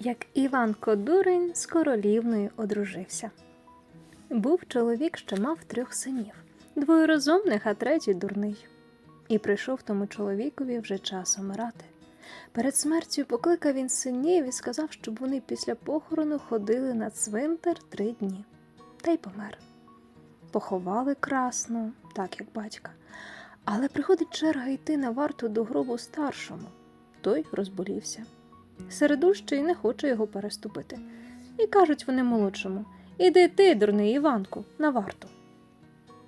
як Іванко Дурень з королівною одружився. Був чоловік, що мав трьох синів, двоє розумних, а третій дурний. І прийшов тому чоловікові вже час умирати. Перед смертю покликав він синів і сказав, щоб вони після похорону ходили на цвинтар три дні, та й помер. Поховали красно, так як батька. Але приходить черга йти на варту до гробу старшому. Той розболівся. Середущий не хоче його переступити. І кажуть вони молодшому Іди ти, дурний Іванку, на варту.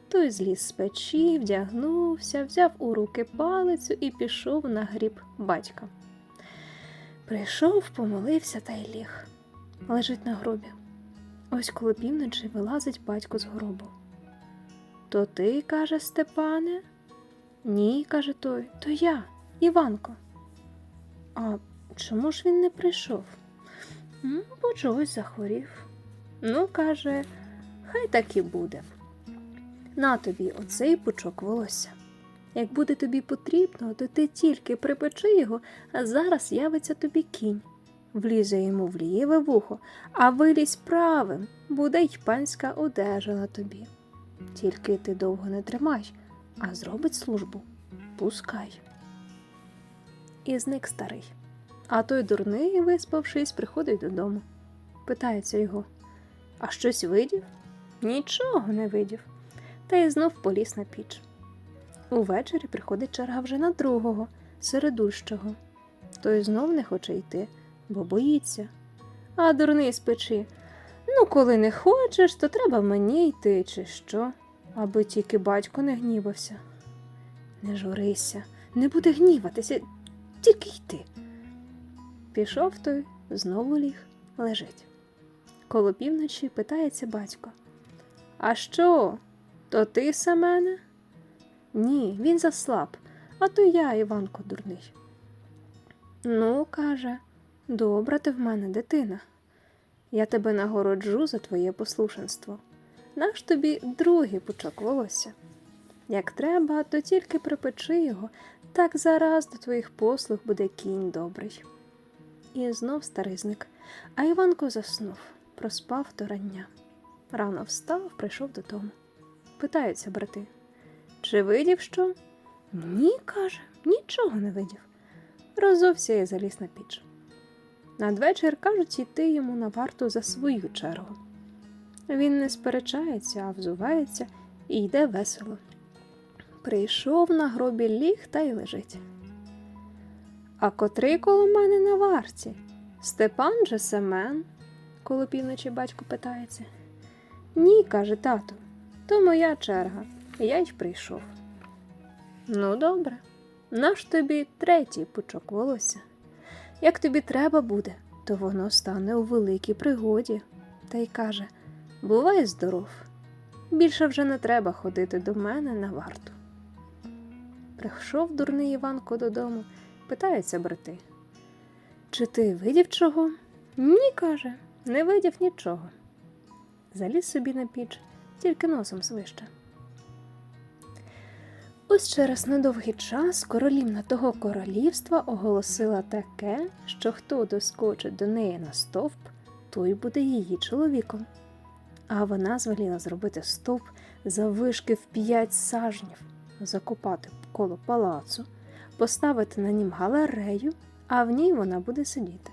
Той зліз з печі, вдягнувся, взяв у руки палицю і пішов на гріб батька. Прийшов, помолився та й ліг. Лежить на гробі. Ось коло півночі вилазить батько з гробу. То ти, каже Степане? Ні, каже той, то я, Іванко. А чому ж він не прийшов? Бо чогось захворів. Ну, каже, хай так і буде. На тобі оцей пучок волосся. Як буде тобі потрібно, то ти тільки припечи його, а зараз явиться тобі кінь. Влізе йому в ліве вухо, а вилізь правим, буде й панська одежа на тобі. Тільки ти довго не тримай, а зробить службу пускай. І зник старий. А той дурний, виспавшись, приходить додому. Питається його А щось видів? Нічого не видів. Та й знов поліз на піч. Увечері приходить черга вже на другого, середущого. Той знов не хоче йти, бо боїться. А дурний з печі. Ну, коли не хочеш, то треба мені йти, чи що, аби тільки батько не гнівався. Не журися, не буде гніватися, тільки йти. Пішов той, знову ліг, лежить. Коло півночі питається батько. А що? То ти Семене? Ні, він заслаб, а то я, Іванко, дурний. Ну, каже, добра ти в мене, дитина. Я тебе нагороджу за твоє послушенство. Наш тобі другий пучок волосся. Як треба, то тільки припечи його, так зараз до твоїх послуг буде кінь добрий. І знов старий зник, а Іванко заснув, проспав до рання. Рано встав, прийшов додому. Питаються брати. Чи видів що? Ні, каже, нічого не видів. Розовся і заліз на піч. Надвечір кажуть йти йому на варту за свою чергу. Він не сперечається, а взувається і йде весело. Прийшов на гробі ліг та й лежить. А котрий коло мене на варті? Степан же Семен? Коло півночі батько питається. Ні, каже тату, то моя черга, я й прийшов. Ну, добре, наш тобі третій пучок волосся. Як тобі треба буде, то воно стане у великій пригоді. Та й каже Бувай здоров. Більше вже не треба ходити до мене на варту. Прийшов дурний Іванко додому, питаються брати. Чи ти видів чого? Ні, каже, не видів нічого. Заліз собі на піч, тільки носом свище. Ось через недовгий час королівна того королівства оголосила таке, що хто доскочить до неї на стовп, той буде її чоловіком. А вона звеліла зробити стовп заввишки в п'ять сажнів, закопати коло палацу, поставити на нім галерею, а в ній вона буде сидіти.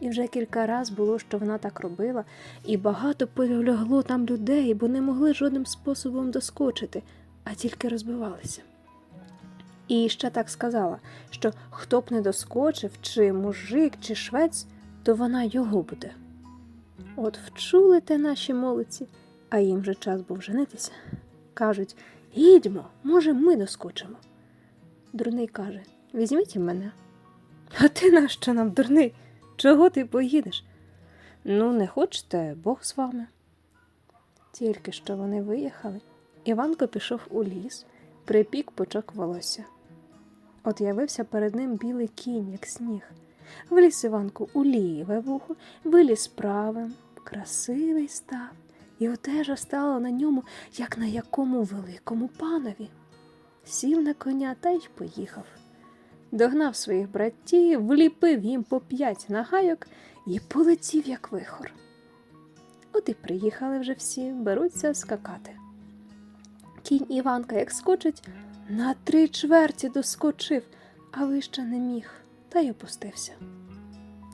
І вже кілька раз було, що вона так робила, і багато полягло там людей, бо не могли жодним способом доскочити, а тільки розбивалися. І ще так сказала, що хто б не доскочив, чи мужик, чи швець, то вона його буде. От вчули те наші молодці, а їм вже час був женитися. Кажуть їдьмо, може, ми доскочимо. Дурний каже візьміть мене. А ти нащо нам, дурний? Чого ти поїдеш? Ну, не хочете, Бог з вами. Тільки що вони виїхали, Іванко пішов у ліс, припік пучок волосся. От явився перед ним білий кінь, як сніг. Вліз Іванку у ліве вухо, виліз правим, красивий став, і одежа стала на ньому, як на якому великому панові. Сів на коня та й поїхав. догнав своїх братів, вліпив їм по п'ять нагайок і полетів, як вихор. От і приїхали вже всі, беруться скакати. Кінь Іванка, як скочить, на три чверті доскочив, а вище не міг, та й опустився.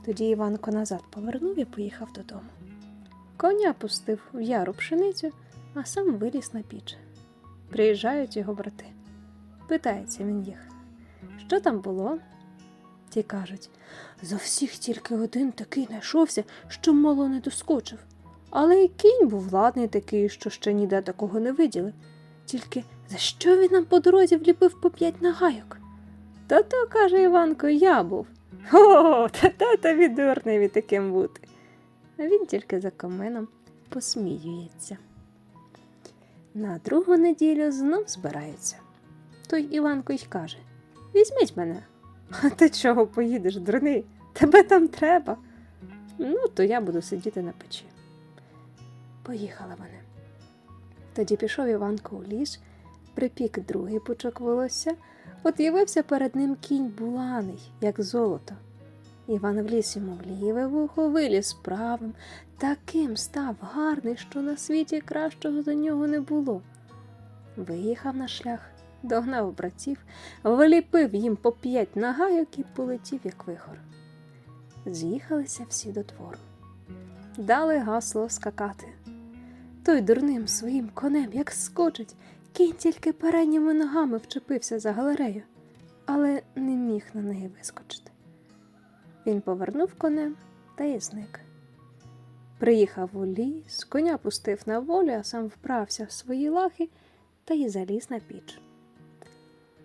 Тоді Іванко назад повернув і поїхав додому. Коня пустив в яру пшеницю, а сам виліз на піч. Приїжджають його брати. Питається він їх, що там було? Ті кажуть, за всіх тільки один такий знайшовся, що мало не доскочив. Але й кінь був ладний такий, що ще ніде такого не виділи. Тільки за що він нам по дорозі вліпив по п'ять нагайок? Та то, каже Іванко, я був. О, та та тобі дурневі таким бути. А він тільки за каменом посміюється. На другу неділю знов збираються. Той Іванко й каже: Візьміть мене. А ти чого поїдеш, дурний? Тебе там треба. Ну, то я буду сидіти на печі. Поїхали вони. Тоді пішов Іванко у ліс, припік другий пучок волосся, от явився перед ним кінь буланий, як золото. Іван вліз йому в ліве вухо, виліз правим, таким став гарний, що на світі кращого за нього не було. Виїхав на шлях, догнав братів, вліпив їм по п'ять нагайок і полетів, як вихор. З'їхалися всі до двору. Дали гасло скакати. Той дурним своїм конем, як скочить, кінь тільки передніми ногами вчепився за галерею, але не міг на неї вискочити. Він повернув конем та й зник. Приїхав у ліс, коня пустив на волю, а сам вправся в свої лахи та й заліз на піч.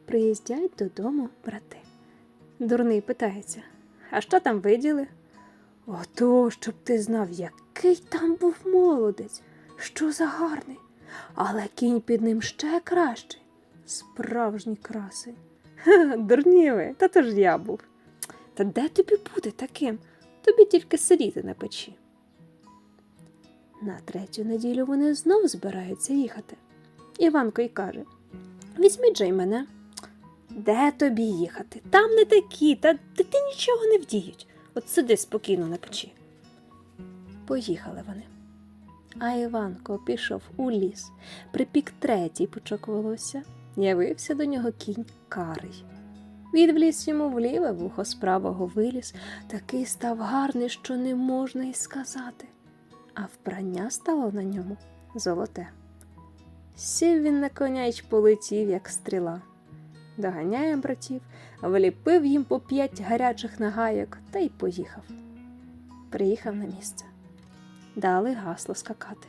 Приїздять додому брати. Дурний питається, а що там виділи? Ото, щоб ти знав, який там був молодець, що за гарний, але кінь під ним ще кращий. Справжній красень. Ха, дурні та то ж я був. Та де тобі бути таким? Тобі тільки сидіти на печі. На третю неділю вони знов збираються їхати. Іванко й каже: Візьміть же й мене. Де тобі їхати? Там не такі, та ти, нічого не вдіють. От сиди спокійно на печі. Поїхали вони. А Іванко пішов у ліс, припік третій пучок волосся, явився до нього кінь карий. Відвліз йому вліве вухо з правого виліз, такий став гарний, що не можна й сказати, а вбрання стало на ньому золоте. Сів він на коня й полетів, як стріла. Доганяє братів, вліпив їм по п'ять гарячих нагайок та й поїхав. Приїхав на місце. Дали гасло скакати.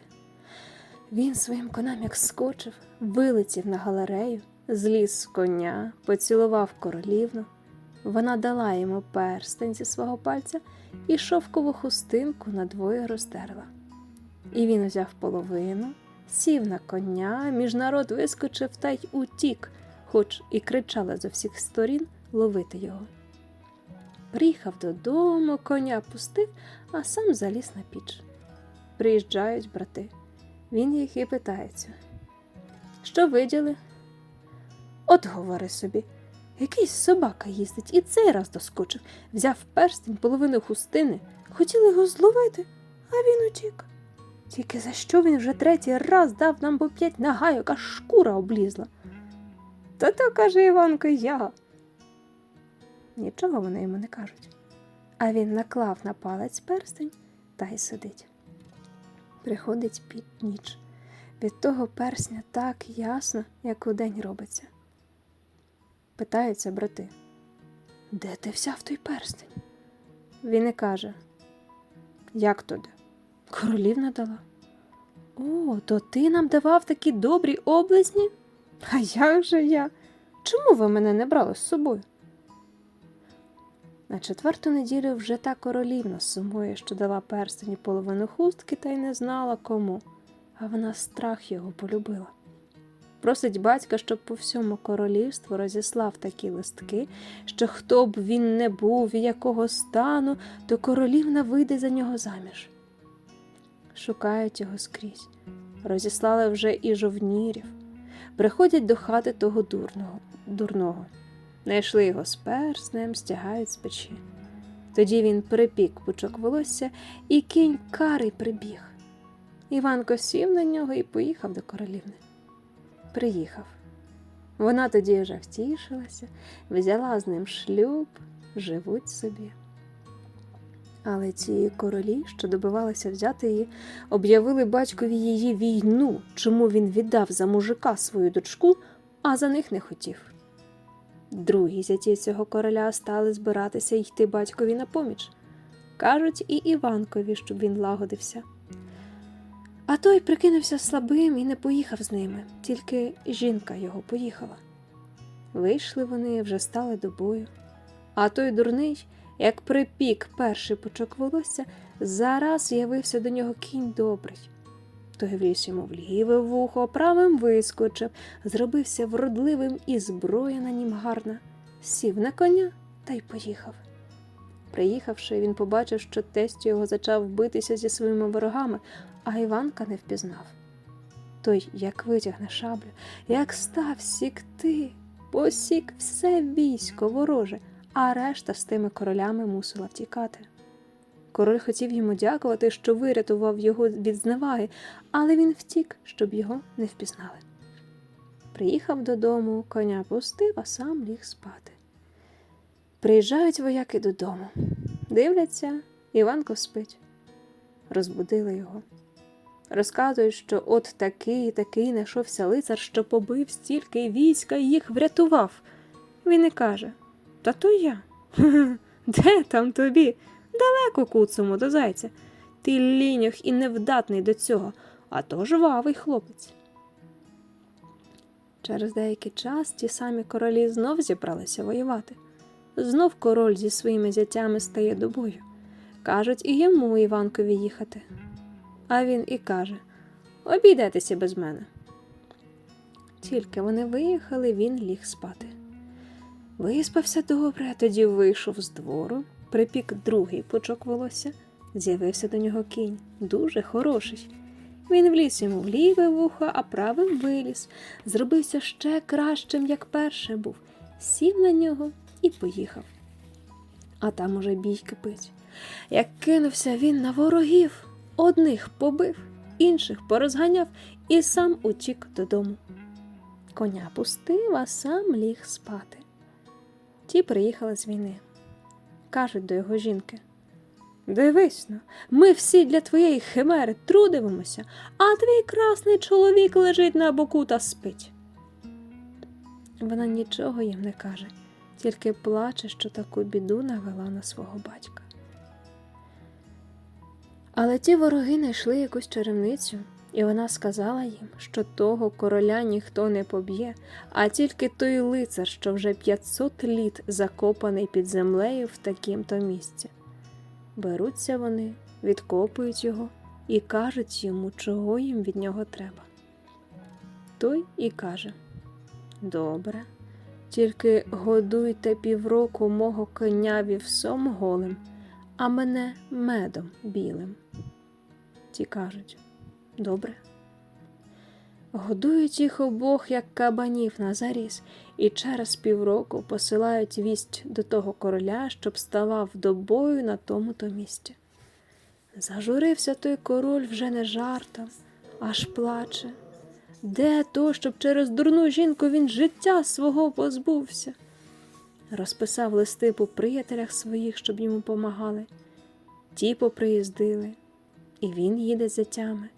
Він своїм конем як скочив, вилетів на галерею, зліз з коня, поцілував королівну. Вона дала йому перстень зі свого пальця і шовкову хустинку надвоє роздерла. І він узяв половину, сів на коня, між народ вискочив та й утік, хоч і кричали з усіх сторін ловити його. Приїхав додому, коня пустив, а сам заліз на піч. Приїжджають брати. Він їх і питається. Що виділи? От говори собі, якийсь собака їздить і цей раз доскочив, взяв перстень, половину хустини, хотіли його зловити, а він утік. Тільки за що він вже третій раз дав нам по п'ять нагайок, аж шкура облізла. Та то, каже Іванко, я. Нічого вони йому не кажуть. А він наклав на палець перстень та й сидить. Приходить під ніч. Від того персня так ясно, як удень робиться. Питаються брати, де ти взяв той перстень? Він і каже, як то де? Королівна дала. О, то ти нам давав такі добрі облизні? А як же я? Чому ви мене не брали з собою? На четверту неділю вже та королівна сумує, що дала перстені половину хустки та й не знала кому, а вона страх його полюбила. Просить батька, щоб по всьому королівству розіслав такі листки, що хто б він не був і якого стану, то королівна вийде за нього заміж. Шукають його скрізь, розіслали вже і жовнірів, приходять до хати того дурного. дурного. Знайшли його з перснем, стягають з печі. Тоді він припік пучок волосся, і кінь карий прибіг. Іванко сів на нього і поїхав до королівни. Приїхав. Вона тоді вже втішилася, взяла з ним шлюб, живуть собі. Але ці королі, що добивалися взяти її, об'явили батькові її війну, чому він віддав за мужика свою дочку, а за них не хотів. Другі зяті цього короля стали збиратися йти батькові на поміч. Кажуть і Іванкові, щоб він лагодився. А той прикинувся слабим і не поїхав з ними, тільки жінка його поїхала. Вийшли вони, вже стали до бою. А той дурний, як припік перший пучок волосся, зараз явився до нього кінь добрий. Той вліз йому в ліве вухо, правим вискочив, зробився вродливим і зброя на нім гарна, сів на коня та й поїхав. Приїхавши, він побачив, що тесть його зачав битися зі своїми ворогами, а Іванка не впізнав. Той, як витягне шаблю, як став сікти, посік все військо вороже, а решта з тими королями мусила втікати. Король хотів йому дякувати, що вирятував його від зневаги, але він втік, щоб його не впізнали. Приїхав додому, коня пустив, а сам ліг спати. Приїжджають вояки додому. Дивляться, Іванко спить. Розбудили його. Розказують, що от такий такий знайшовся лицар, що побив стільки війська і їх врятував. Він і каже: Та то я. Де там тобі? Далеко куцому до зайця. Ти ліньох і невдатний до цього, а то жвавий хлопець. Через деякий час ті самі королі знов зібралися воювати. Знов король зі своїми зятями стає до бою. Кажуть і йому Іванкові їхати. А він і каже обійдетеся без мене. Тільки вони виїхали, він ліг спати. Виспався добре, а тоді вийшов з двору, припік другий пучок волосся, з'явився до нього кінь, дуже хороший. Він вліз йому в ліве вухо, а правим виліз, зробився ще кращим, як перше був, сів на нього і поїхав. А там уже бій кипить. Як кинувся він на ворогів, одних побив, інших порозганяв і сам утік додому. Коня пустив, а сам ліг спати. Ті приїхали з війни. Кажуть до його жінки. Дивись но, ми всі для твоєї химери трудимося, а твій красний чоловік лежить на боку та спить. Вона нічого їм не каже, тільки плаче, що таку біду навела на свого батька. Але ті вороги знайшли якусь чарівницю, і вона сказала їм, що того короля ніхто не поб'є, а тільки той лицар, що вже 500 літ закопаний під землею в такім-то місці. Беруться вони, відкопують його і кажуть йому, чого їм від нього треба. Той і каже Добре, тільки годуйте півроку мого коня вівсом голим, а мене медом білим. Ті кажуть Добре. Годують їх обох, як кабанів на заріз, і через півроку посилають вість до того короля, щоб ставав до бою на тому то місці. Зажурився той король вже не жартом, аж плаче. Де то, щоб через дурну жінку він життя свого позбувся? Розписав листи по приятелях своїх, щоб йому помагали. Ті поприїздили, і він їде з зятями.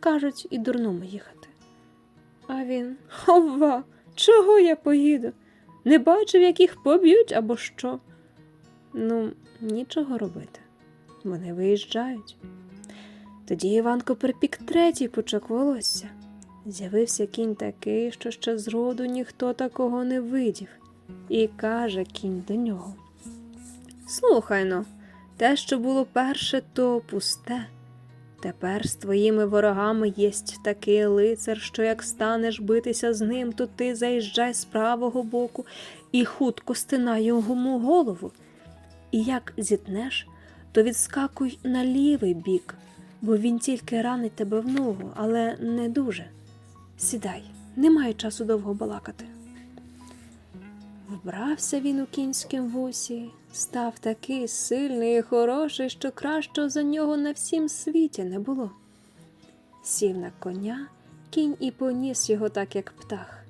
Кажуть, і дурному їхати. А він Ова, чого я поїду? Не бачив, як їх поб'ють або що. Ну, нічого робити. Вони виїжджають. Тоді Іванко припік третій пучок волосся. З'явився кінь такий, що ще зроду ніхто такого не видів, і каже кінь до нього. Слухай но, те, що було перше, то пусте. Тепер з твоїми ворогами єсть такий лицар, що як станеш битися з ним, то ти заїжджай з правого боку і хутко стинай йому голову. І як зітнеш, то відскакуй на лівий бік, бо він тільки ранить тебе в ногу, але не дуже. Сідай, немає часу довго балакати. Вбрався він у кінськім вусі, став такий сильний і хороший, що кращого за нього на всім світі не було. Сів на коня, кінь і поніс його так, як птах.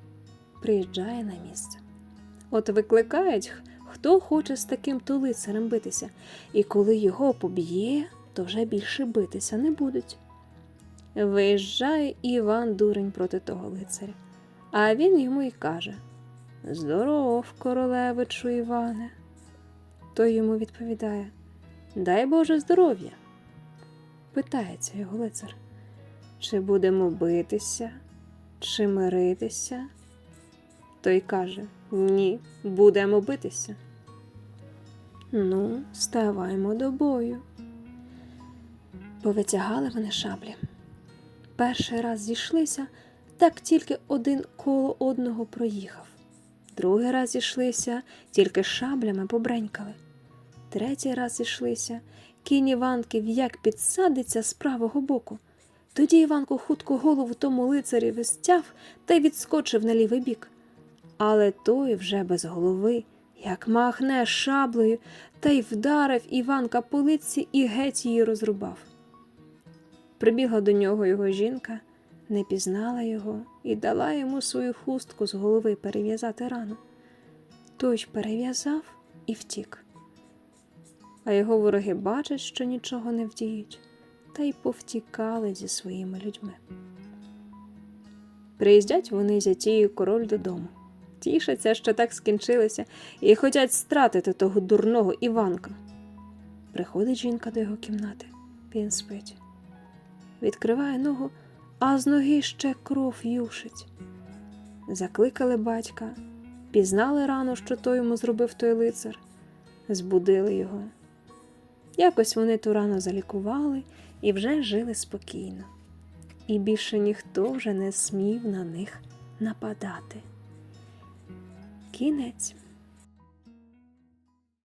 Приїжджає на місце. От викликають, хто хоче з таким то лицарем битися, і коли його поб'є, то вже більше битися не будуть. Виїжджає Іван дурень проти того лицаря, а він йому й каже Здоров, королевичу Іване. Той йому відповідає Дай Боже здоров'я. Питається його лицар, чи будемо битися, чи миритися? Той каже Ні, будемо битися. Ну, ставаймо до бою. Повитягали вони шаблі. Перший раз зійшлися, так тільки один коло одного проїхав. Другий раз зійшлися, тільки шаблями побренькали. Третій раз зійшлися, кінь Іванків як підсадиться з правого боку. Тоді Іванко хутко голову тому лицареві стяв та й відскочив на лівий бік. Але той вже без голови, як махне шаблею, та й вдарив Іванка по лиці і геть її розрубав. Прибігла до нього його жінка, не пізнала його і дала йому свою хустку з голови перев'язати рану. Той ж перев'язав і втік. А його вороги бачать, що нічого не вдіють, та й повтікали зі своїми людьми. Приїздять вони зятію король додому. Тішаться, що так скінчилося, і хотять стратити того дурного Іванка. Приходить жінка до його кімнати, він спить. Відкриває ногу, а з ноги ще кров юшить. Закликали батька, пізнали рану, що той йому зробив той лицар, збудили його. Якось вони ту рану залікували і вже жили спокійно. І більше ніхто вже не смів на них нападати. Кінець.